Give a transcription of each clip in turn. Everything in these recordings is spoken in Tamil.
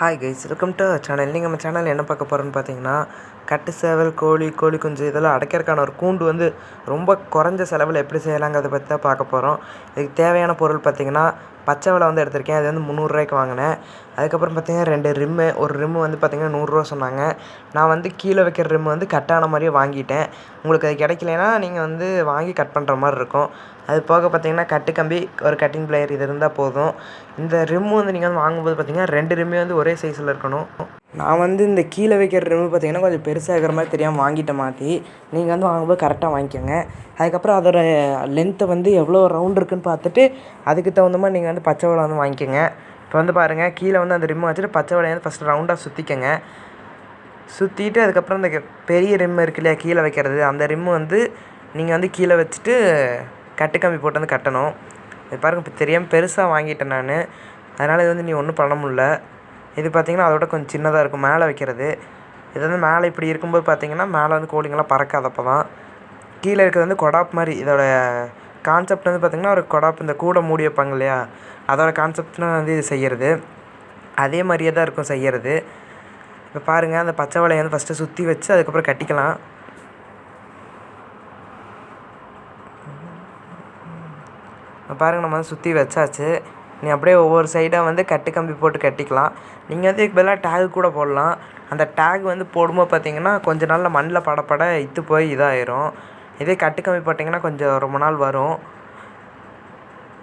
Hi guys welcome to channel நீங்கள் நம்ம சேனல் என்ன பார்க்க போகிறோன்னு பார்த்தீங்கன்னா கட்டு சேவல் கோழி கோழி குஞ்சு இதெல்லாம் அடைக்கிறதுக்கான ஒரு கூண்டு வந்து ரொம்ப குறைஞ்ச செலவில் எப்படி செய்யலாங்கிறத பற்றி தான் பார்க்க போகிறோம் இதுக்கு தேவையான பொருள் பார்த்தீங்கன்னா பச்சை வலை வந்து எடுத்திருக்கேன். அது வந்து முந்நூறுரூவாய்க்கு வாங்கினேன். அதுக்கப்புறம் பார்த்தீங்கன்னா ரெண்டு ரிம்மு ஒரு ரிம்மு வந்து பார்த்தீங்கன்னா நூறுரூவா சொன்னாங்க. நான் வந்து கீழே வைக்கிற ரிம்மு வந்து கட்டான மாதிரியே வாங்கிட்டேன். உங்களுக்கு அது கிடைக்கலனா நீங்கள் வந்து வாங்கி கட் பண்ணுற மாதிரி இருக்கும். அது போக பார்த்தீங்கன்னா கட்டு கம்பி ஒரு கட்டிங் பிளேயர் இது இருந்தால் போதும். இந்த ரிம்மு வந்து நீங்கள் வந்து வாங்கும்போது பார்த்தீங்கன்னா ரெண்டு ரிம்மே வந்து ஒரே சைஸில் இருக்கணும். நான் வந்து இந்த கீழே வைக்கிற ரிம்மு பார்த்தீங்கன்னா கொஞ்சம் பெருசாக இருக்கிற மாதிரி தெரியாமல் வாங்கிட்டேன் மாற்றி நீங்கள் வந்து வாங்கும்போது கரெக்டாக வாங்கிக்கோங்க. அதுக்கப்புறம் அதோட லென்த்தை வந்து எவ்வளோ ரவுண்ட் இருக்குன்னு பார்த்துட்டு அதுக்கு தகுந்த மாதிரி நீங்கள் வந்து பச்சை வலை வந்து வாங்கிக்கோங்க. இப்போ வந்து பாருங்கள் கீழே வந்து அந்த ரிம்மு வச்சுட்டு பச்சை வலையை வந்து ஃபஸ்ட்டு ரவுண்டாக சுற்றிக்கோங்க சுற்றிட்டு அதுக்கப்புறம் இந்த பெரிய ரிம் இருக்கு இல்லையா கீழே வைக்கிறது அந்த ரிம்மு வந்து நீங்கள் வந்து கீழே வச்சுட்டு கட்டு கம்பி போட்டு வந்து கட்டணும். இது பாருங்கள் இப்போ தெரியாமல் பெருசாக வாங்கிட்டேன் நான். அதனால் இது வந்து நீ ஒன்றும் பண்ண முடில இது பார்த்திங்கன்னா அதோட கொஞ்சம் சின்னதாக இருக்கும். மேலே வைக்கிறது. இது வந்து மேலே இப்படி இருக்கும்போது பார்த்திங்கன்னா மேலே வந்து கோழிங்கெல்லாம் பறக்காதப்போ தான். கீழே இருக்கிறது வந்து கொடாப் மாதிரி. இதோட கான்செப்ட் வந்து பார்த்திங்கன்னா ஒரு கொடாப் இந்த கூடை மூடி வைப்பாங்க இல்லையா? அதோட கான்செப்ட்னா வந்து இது செய்கிறது அதே மாதிரியே தான் இருக்கும் செய்கிறது இப்போ பாருங்கள் அந்த பச்சை வலையை வந்து ஃபஸ்ட்டு சுற்றி வச்சு அதுக்கப்புறம் கட்டிக்கலாம். பாருங்கள் நம்ம வந்து சுற்றி வச்சாச்சு. நீ அப்படியே ஒவ்வொரு சைடாக வந்து கட்டு கம்பி போட்டு கட்டிக்கலாம். நீங்கள் வந்து இதுக்கு பதிலாக டேக் கூட போடலாம். அந்த டேக் வந்து போடும்போது பார்த்தீங்கன்னா கொஞ்ச நாளில் மண்ணில் படப்பட இத்து போய் இதாயிரும். இதே கட்டு கம்பி போட்டிங்கன்னா கொஞ்சம் ரொம்ப நாள் வரும்.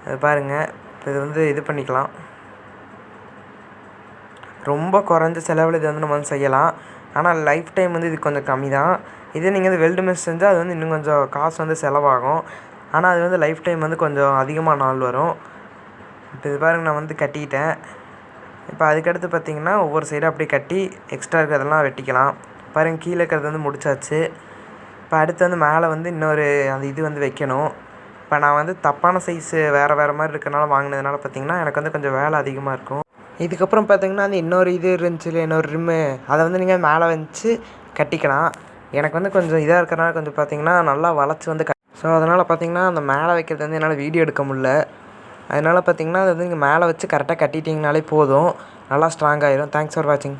அது பாருங்கள் இது வந்து இது பண்ணிக்கலாம். ரொம்ப குறைஞ்ச செலவில் இது வந்து நம்ம வந்து செய்யலாம். ஆனால் லைஃப் டைம் வந்து இது கொஞ்சம் கம்மி தான் இதே நீங்கள் வந்து வெல்டு மிஸ் செஞ்சால் அது வந்து இன்னும் கொஞ்சம் காசு வந்து செலவாகும். ஆனால் அது வந்து லைஃப் டைம் வந்து கொஞ்சம் அதிகமாக நாள் வரும். இப்போ இது பாருங்க நான் வந்து கட்டிக்கிட்டேன் இப்போ அதுக்கடுத்து பார்த்தீங்கன்னா ஒவ்வொரு சைடும் அப்படியே கட்டி எக்ஸ்ட்ரா இருக்கிறதெல்லாம் வெட்டிக்கலாம். பாருங்கள் கீழே இருக்கிறது வந்து முடிச்சாச்சு. இப்போ அடுத்து வந்து மேலே வந்து இன்னொரு அந்த இது வந்து வைக்கணும். இப்போ நான் வந்து தப்பான சைஸு வேறு வேறு மாதிரி இருக்கிறனால வாங்கினதுனால பார்த்தீங்கன்னா எனக்கு வந்து கொஞ்சம் வேலை அதிகமாக இருக்கும். இதுக்கப்புறம் பார்த்தீங்கன்னா அந்த இன்னொரு இது இருந்துச்சு இல்லை இன்னொரு ரிம்மு அதை வந்து நீங்கள் மேலே வச்சு கட்டிக்கலாம். எனக்கு வந்து கொஞ்சம் இதாக இருக்கிறனால கொஞ்சம் பார்த்தீங்கன்னா நல்லா வளைச்சி வந்து ஸோ அதனால் பார்த்தீங்கன்னா அந்த மேலே வைக்கிறது வந்து என்னால் வீடியோ எடுக்க முடில அதனால் பார்த்தீங்கன்னா அது வந்து நீங்கள் மேலே வச்சு கரெக்டாக கட்டிட்டிங்கனாலே போதும். நல்லா ஸ்ட்ராங் ஆயிடும் தேங்க்ஸ் ஃபார் வாட்சிங்